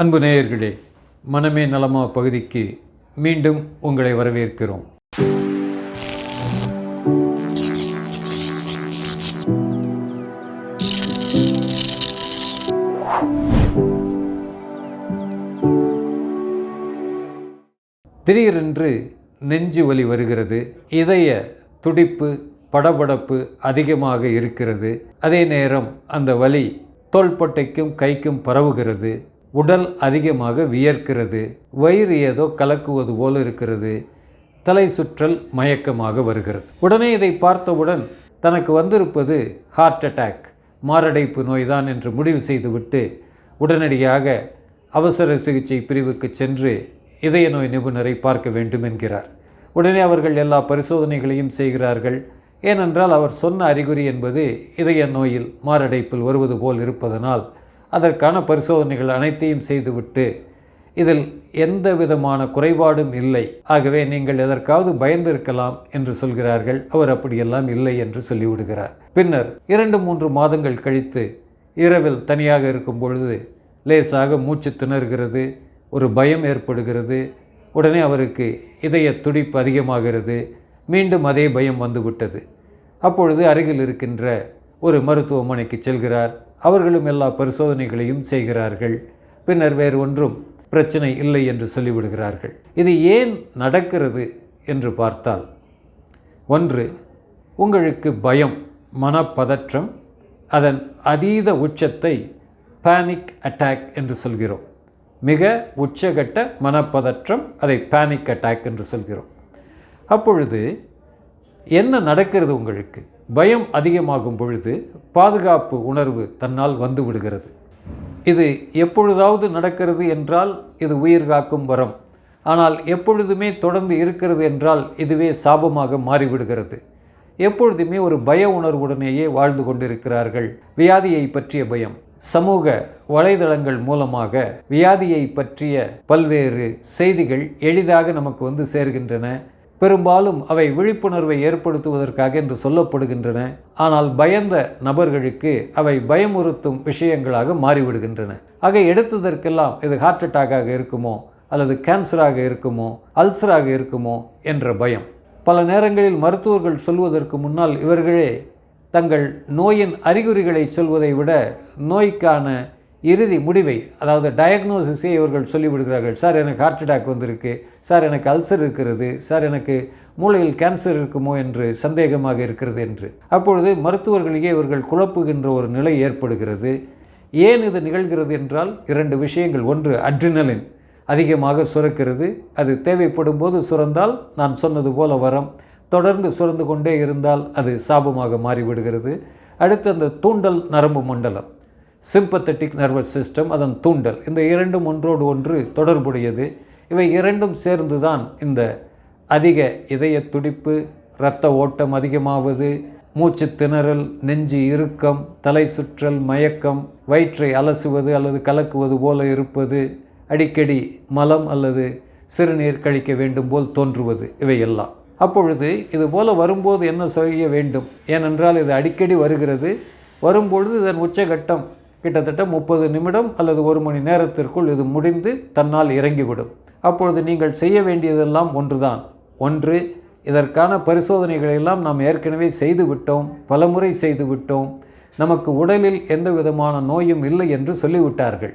அன்பு நேயர்களே மனமே நலமா பகுதிக்கு மீண்டும் உங்களை வரவேற்கிறோம். திடீரென்று நெஞ்சு வலி வருகிறது இதய துடிப்பு படபடப்பு அதிகமாக இருக்கிறது. அதே நேரம் அந்த வலி தோள்பட்டைக்கும் கைக்கும் பரவுகிறது. உடல் அதிகமாக வியர்க்கிறது. வயிறு ஏதோ கலக்குவது போல இருக்கிறது. தலை சுற்றல் மயக்கமாக வருகிறது. உடனே இதை பார்த்தவுடன் தனக்கு வந்திருப்பது ஹார்ட் அட்டாக் மாரடைப்பு நோய்தான் என்று முடிவு செய்துவிட்டு உடனடியாக அவசர சிகிச்சை பிரிவுக்கு சென்று இதய நோய் நிபுணரை பார்க்க வேண்டும் என்கிறார். உடனே அவர்கள் எல்லா பரிசோதனைகளையும் செய்கிறார்கள். ஏனென்றால் அவர் சொன்ன அறிகுறி என்பது இதய நோயில் மாரடைப்பில் வருவது போல் இருப்பதனால் அதற்கான பரிசோதனைகள் அனைத்தையும் செய்துவிட்டு இதில் எந்த விதமான குறைபாடும் இல்லை. ஆகவே நீங்கள் எதற்காவது பயந்திருக்கலாம் என்று சொல்கிறார்கள். அவர் அப்படியெல்லாம் இல்லை என்று சொல்லிவிடுகிறார். பின்னர் இரண்டு மூன்று மாதங்கள் கழித்து இரவில் தனியாக இருக்கும் பொழுது லேசாக மூச்சு திணறுகிறது. ஒரு பயம் ஏற்படுகிறது. உடனே அவருக்கு இதய துடிப்பு அதிகமாகிறது. மீண்டும் அதே பயம் வந்துவிட்டது. அப்பொழுது அருகில் இருக்கின்ற ஒரு மருத்துவமனைக்கு செல்கிறார். அவர்களும் எல்லா பரிசோதனைகளையும் செய்கிறார்கள். பின்னர் வேறு ஒன்றும் பிரச்சனை இல்லை என்று சொல்லிவிடுகிறார்கள். இது ஏன் நடக்கிறது என்று பார்த்தால் ஒன்று உங்களுக்கு பயம் மனப்பதற்றம் அதன் அதீத உச்சத்தை பேனிக் அட்டாக் என்று சொல்கிறோம். மிக உச்சகட்ட மனப்பதற்றம் அதை பேனிக் அட்டாக் என்று சொல்கிறோம். அப்பொழுது என்ன நடக்கிறது உங்களுக்கு? பயம் அதிகமாகும் பொழுது பாதுகாப்பு உணர்வு தன்னால் வந்து விடுகிறது. இது எப்பொழுதாவது நடக்கிறது என்றால் இது உயிர் காக்கும் வரம். ஆனால் எப்பொழுதுமே தொடர்ந்து இருக்கிறது என்றால் இதுவே சாபமாக மாறிவிடுகிறது. எப்பொழுதுமே ஒரு பய உணர்வுடனேயே வாழ்ந்து கொண்டிருக்கிறார்கள். வியாதியை பற்றிய பயம். சமூக வலைதளங்கள் மூலமாக வியாதியை பற்றிய பல்வேறு செய்திகள் எளிதாக நமக்கு வந்து சேர்கின்றன. பெரும்பாலும் அவை விழிப்புணர்வை ஏற்படுத்துவதற்காக என்று சொல்லப்படுகின்றன. ஆனால் பயந்த நபர்களுக்கு அவை பயமுறுத்தும் விஷயங்களாக மாறிவிடுகின்றன. ஆக எடுத்ததற்கெல்லாம் இது ஹார்ட் அட்டாக்காக இருக்குமோ? அல்லது கேன்சராக இருக்குமோ? அல்சராக இருக்குமோ? என்ற பயம். பல நேரங்களில் மருத்துவர்கள் சொல்வதற்கு முன்னால் இவர்களே தங்கள் நோயின் அறிகுறிகளை சொல்வதை விட நோய்க்கான இறுதி முடிவை அதாவது டயக்னோசிஸை இவர்கள் சொல்லிவிடுகிறார்கள். சார் எனக்கு ஹார்ட் அட்டாக் வந்திருக்கு. சார் எனக்கு அல்சர் இருக்கிறது. சார் எனக்கு மூளையில் கேன்சர் இருக்குமோ என்று சந்தேகமாக இருக்கிறது என்று. அப்பொழுது மருத்துவர்களையே இவர்கள் குழப்புகின்ற ஒரு நிலை ஏற்படுகிறது. ஏன் இது நிகழ்கிறது என்றால் இரண்டு விஷயங்கள். ஒன்று அட்ரினலின் அதிகமாக சுரக்கிறது. அது தேவைப்படும் போது சுரந்தால் நான் சொன்னது போல வரம். தொடர்ந்து சுரந்து கொண்டே இருந்தால் அது சாபமாக மாறிவிடுகிறது. அடுத்து அந்த தூண்டல் நரம்பு மண்டலம். சிம்பத்தட்டிக் நர்வஸ் சிஸ்டம் அதன் தூண்டல். இந்த இரண்டும் ஒன்றோடு ஒன்று தொடர்புடையது. இவை இரண்டும் சேர்ந்து தான் இந்த அதிக இதய துடிப்பு இரத்த ஓட்டம் அதிகமாவது மூச்சு திணறல் நெஞ்சு இறுக்கம் தலை சுற்றல் மயக்கம் வயிற்றை அலசுவது அல்லது கலக்குவது போல இருப்பது அடிக்கடி மலம் அல்லது சிறுநீர் கழிக்க வேண்டும் போல் தோன்றுவது இவையெல்லாம். அப்பொழுது இது போல வரும்போது என்ன செய்ய வேண்டும்? ஏனென்றால் இது அடிக்கடி வருகிறது. வரும்பொழுது இதன் உச்சகட்டம் கிட்டத்தட்ட முப்பது நிமிடம் அல்லது ஒரு மணி நேரத்திற்குள் இது முடிந்து தன்னால் இறங்கிவிடும். அப்பொழுது நீங்கள் செய்ய வேண்டியதெல்லாம் ஒன்றுதான். ஒன்று இதற்கான பரிசோதனைகளை எல்லாம் நாம் ஏற்கனவே செய்துவிட்டோம் பலமுறை செய்துவிட்டோம் நமக்கு உடலில் எந்த விதமான நோயும் இல்லை என்று சொல்லிவிட்டார்கள்.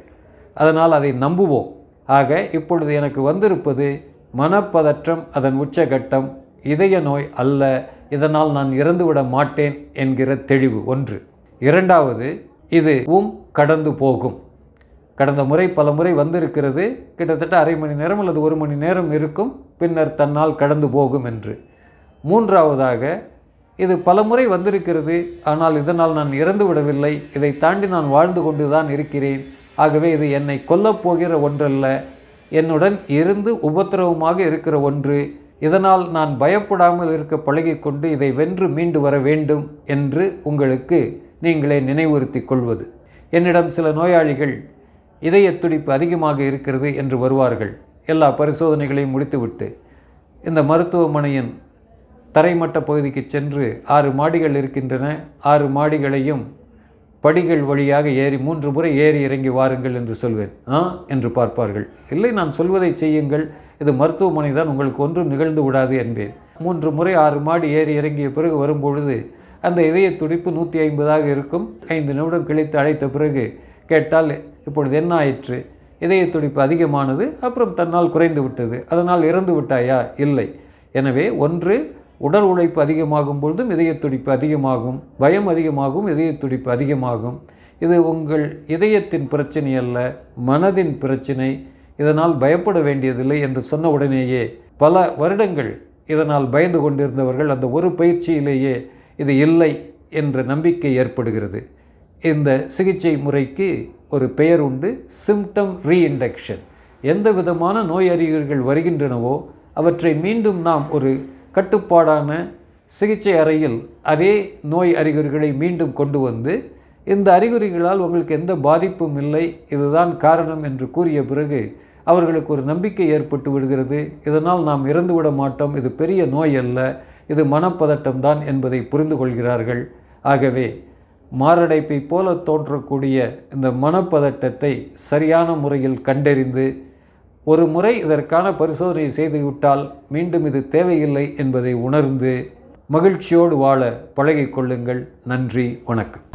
அதனால் அதை நம்புவோம். ஆக இப்பொழுது எனக்கு வந்திருப்பது மனப்பதற்றம் அதன் உச்சகட்டம் இதய நோய் அல்ல இதனால் நான் இறந்துவிட மாட்டேன் என்கிற தெளிவு. ஒன்று. இரண்டாவது இதுவும் கடந்து போகும். கடந்த முறை பல முறை வந்திருக்கிறது. கிட்டத்தட்ட அரை மணி நேரம் அல்லது ஒரு மணி நேரம் இருக்கும். பின்னர் தன்னால் கடந்து போகும் என்று. மூன்றாவதாக இது பல முறை வந்திருக்கிறது. ஆனால் இதனால் நான் இறந்து விடவில்லை. இதை தாண்டி நான் வாழ்ந்து கொண்டு தான் இருக்கிறேன். ஆகவே இது என்னை கொல்லப் போகிற ஒன்றல்ல. என்னுடன் இருந்து உபத்திரவமாக இருக்கிற ஒன்று. இதனால் நான் பயப்படாமல் இருக்க பழகிக்கொண்டு இதை வென்று மீண்டு வர வேண்டும் என்று உங்களுக்கு நீங்களே நினைவுறுத்தி கொள்வது. என்னிடம் சில நோயாளிகள் இதய துடிப்பு அதிகமாக இருக்கிறது என்று வருவார்கள். எல்லா பரிசோதனைகளையும் முடித்துவிட்டு இந்த மருத்துவமனையின் தரைமட்ட பகுதிக்கு சென்று ஆறு மாடிகள் இருக்கின்றன. ஆறு மாடிகளையும் படிகள் வழியாக ஏறி மூன்று முறை ஏறி இறங்கி வாருங்கள் என்று சொல்வேன். ஆ? என்று பார்ப்பார்கள். இல்லை நான் சொல்வதை செய்யுங்கள். இது மருத்துவமனை தான். உங்களுக்கு ஒன்றும் நிகழ்ந்து விடாது என்பேன். மூன்று முறை ஆறு மாடி ஏறி இறங்கிய பிறகு வரும்பொழுது அந்த இதய துடிப்பு நூற்றி ஐம்பதாக இருக்கும். ஐந்து நிமிடம் கழித்து அழைத்த பிறகு கேட்டால் இப்பொழுது என்ன ஆயிற்று? இதய துடிப்பு அதிகமானது அப்புறம் தன்னால் குறைந்து விட்டது. அதனால் இறந்து விட்டாயா? இல்லை. எனவே ஒன்று உடல் உழைப்பு அதிகமாகும் பொழுதும் இதய துடிப்பு அதிகமாகும். பயம் அதிகமாகும் இதய துடிப்பு அதிகமாகும். இது உங்கள் இதயத்தின் பிரச்சனை அல்ல மனதின் பிரச்சனை. இதனால் பயப்பட வேண்டியதில்லை என்று சொன்ன உடனேயே பல வருடங்கள் இதனால் பயந்து கொண்டிருந்தவர்கள் அந்த ஒரு பயிற்சியிலேயே இது இல்லை என்ற நம்பிக்கை ஏற்படுகிறது. இந்த சிகிச்சை முறைக்கு ஒரு பெயர் உண்டு சிம்டம் ரீஇண்டக்ஷன் எந்த விதமான நோய் அறிகுறிகள் வருகின்றனவோ அவற்றை மீண்டும் நாம் ஒரு கட்டுப்பாடான சிகிச்சை அறையில் அதே நோய் அறிகுறிகளை மீண்டும் கொண்டு வந்து இந்த அறிகுறிகளால் உங்களுக்கு எந்த பாதிப்பும் இல்லை இதுதான் காரணம் என்று கூறிய பிறகு அவர்களுக்கு ஒரு நம்பிக்கை ஏற்பட்டு விடுகிறது. இதனால் நாம் இறந்து விட மாட்டோம் இது பெரிய நோய் அல்ல. இது மனப்பதட்டம் தான் என்பதை புரிந்து கொள்கிறார்கள் ஆகவே மாரடைப்பை போல தோன்றக்கூடிய இந்த மனப்பதட்டத்தை சரியான முறையில் கண்டறிந்து ஒரு முறை இதற்கான பரிசோதனை செய்துவிட்டால் மீண்டும் இது தேவையில்லை என்பதை உணர்ந்து மகிழ்ச்சியோடு வாழ பழகிக்கொள்ளுங்கள் நன்றி வணக்கம்.